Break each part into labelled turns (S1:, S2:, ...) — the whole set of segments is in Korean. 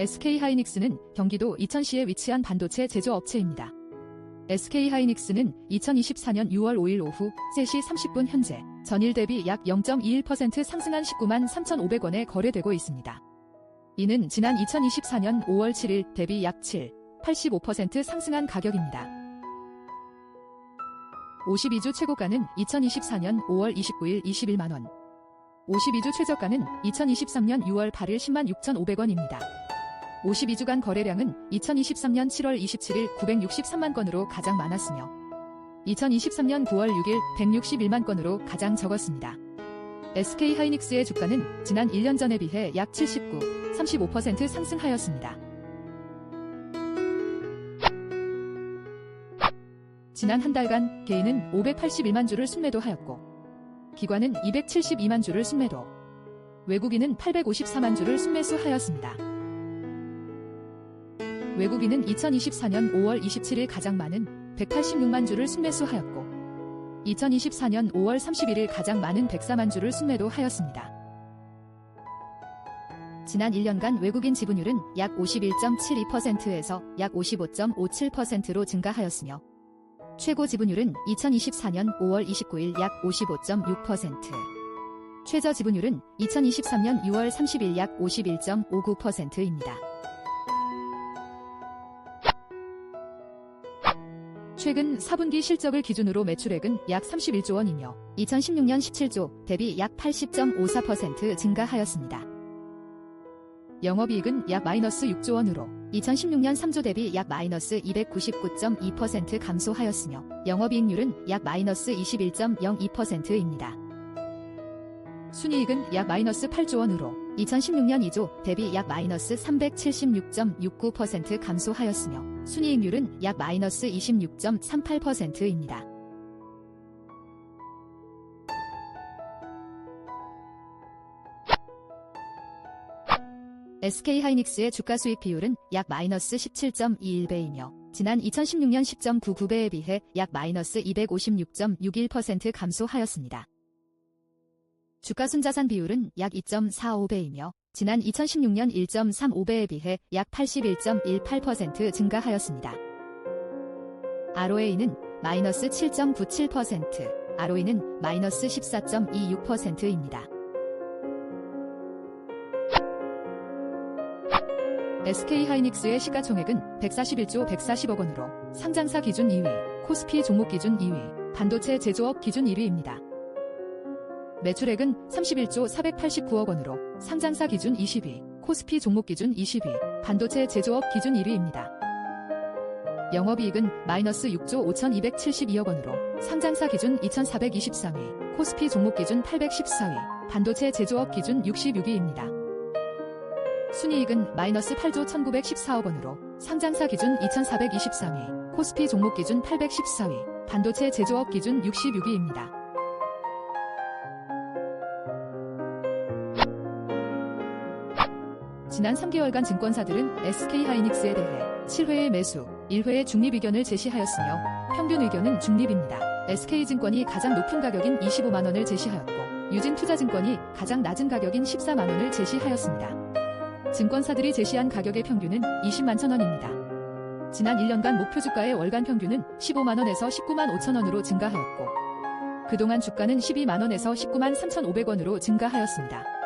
S1: SK하이닉스는 경기도 이천시에 위치한 반도체 제조업체입니다. SK하이닉스는 2024년 6월 5일 오후 3시 30분 현재 전일 대비 약 0.21% 상승한 19만 3,500원에 거래되고 있습니다. 이는 지난 2024년 5월 7일 대비 약 7, 85% 상승한 가격입니다. 52주 최고가는 2024년 5월 29일 21만원, 52주 최저가는 2023년 6월 8일 10만 6,500원입니다. 52주간 거래량은 2023년 7월 27일 963만 건으로 가장 많았으며 2023년 9월 6일 161만 건으로 가장 적었습니다. SK 하이닉스의 주가는 지난 1년 전에 비해 약 79, 35% 상승하였습니다. 지난 한 달간 개인은 581만 주를 순매도하였고 기관은 272만 주를 순매도, 외국인은 854만 주를 순매수하였습니다. 외국인은 2024년 5월 27일 가장 많은 186만 주를 순매수하였고 2024년 5월 31일 가장 많은 104만 주를 순매도 하였습니다. 지난 1년간 외국인 지분율은 약 51.72%에서 약 55.57%로 증가하였으며 최고 지분율은 2024년 5월 29일 약 55.6%, 최저 지분율은 2023년 6월 30일 약 51.59%입니다. 최근 4분기 실적을 기준으로 매출액은 약 31조 원이며 2016년 17조 대비 약 80.54% 증가하였습니다. 영업이익은 약 마이너스 6조 원으로 2016년 3조 대비 약 마이너스 299.2% 감소하였으며 영업이익률은 약 마이너스 21.02%입니다. 순이익은 약 마이너스 8조 원으로 2016년 2조 대비 약 마이너스 376.69% 감소하였으며 순이익률은 약 마이너스 26.38%입니다. SK하이닉스의 주가 수익 비율은 약 마이너스 17.21배이며 지난 2016년 10.99배에 비해 약 마이너스 256.61% 감소하였습니다. 주가 순자산 비율은 약 2.45배이며 지난 2016년 1.35배에 비해 약 81.18% 증가하였습니다. ROA는 마이너스 7.97%, ROE는 마이너스 14.26%입니다. SK하이닉스의 시가총액은 141조 140억 원으로 상장사 기준 2위, 코스피 종목 기준 2위, 반도체 제조업 기준 1위입니다. 매출액은 31조 489억 원으로 상장사 기준 20위, 코스피 종목 기준 20위, 반도체 제조업 기준 1위입니다. 영업이익은 마이너스 6조 5272억 원으로 상장사 기준 2423위, 코스피 종목 기준 814위, 반도체 제조업 기준 66위입니다. 순이익은 마이너스 8조 1914억 원으로 상장사 기준 2423위, 코스피 종목 기준 814위, 반도체 제조업 기준 66위입니다. 지난 3개월간 증권사들은 SK하이닉스에 대해 7회의 매수, 1회의 중립 의견을 제시하였으며 평균 의견은 중립입니다. SK증권이 가장 높은 가격인 25만원을 제시하였고 유진투자증권이 가장 낮은 가격인 14만원을 제시하였습니다. 증권사들이 제시한 가격의 평균은 20만 천원입니다. 지난 1년간 목표 주가의 월간 평균은 15만원에서 19만 5천원으로 증가하였고 그동안 주가는 12만원에서 19만 3,500원으로 증가하였습니다.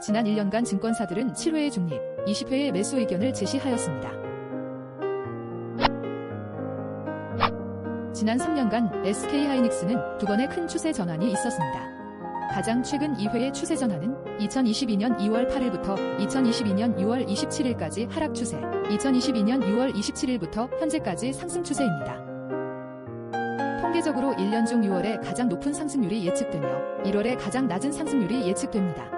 S1: 지난 1년간 증권사들은 7회의 중립, 20회의 매수 의견을 제시하였습니다. 지난 3년간 SK하이닉스는 두 번의 큰 추세 전환이 있었습니다. 가장 최근 2회의 추세 전환은 2022년 2월 8일부터 2022년 6월 27일까지 하락 추세, 2022년 6월 27일부터 현재까지 상승 추세입니다. 통계적으로 1년 중 6월에 가장 높은 상승률이 예측되며 1월에 가장 낮은 상승률이 예측됩니다.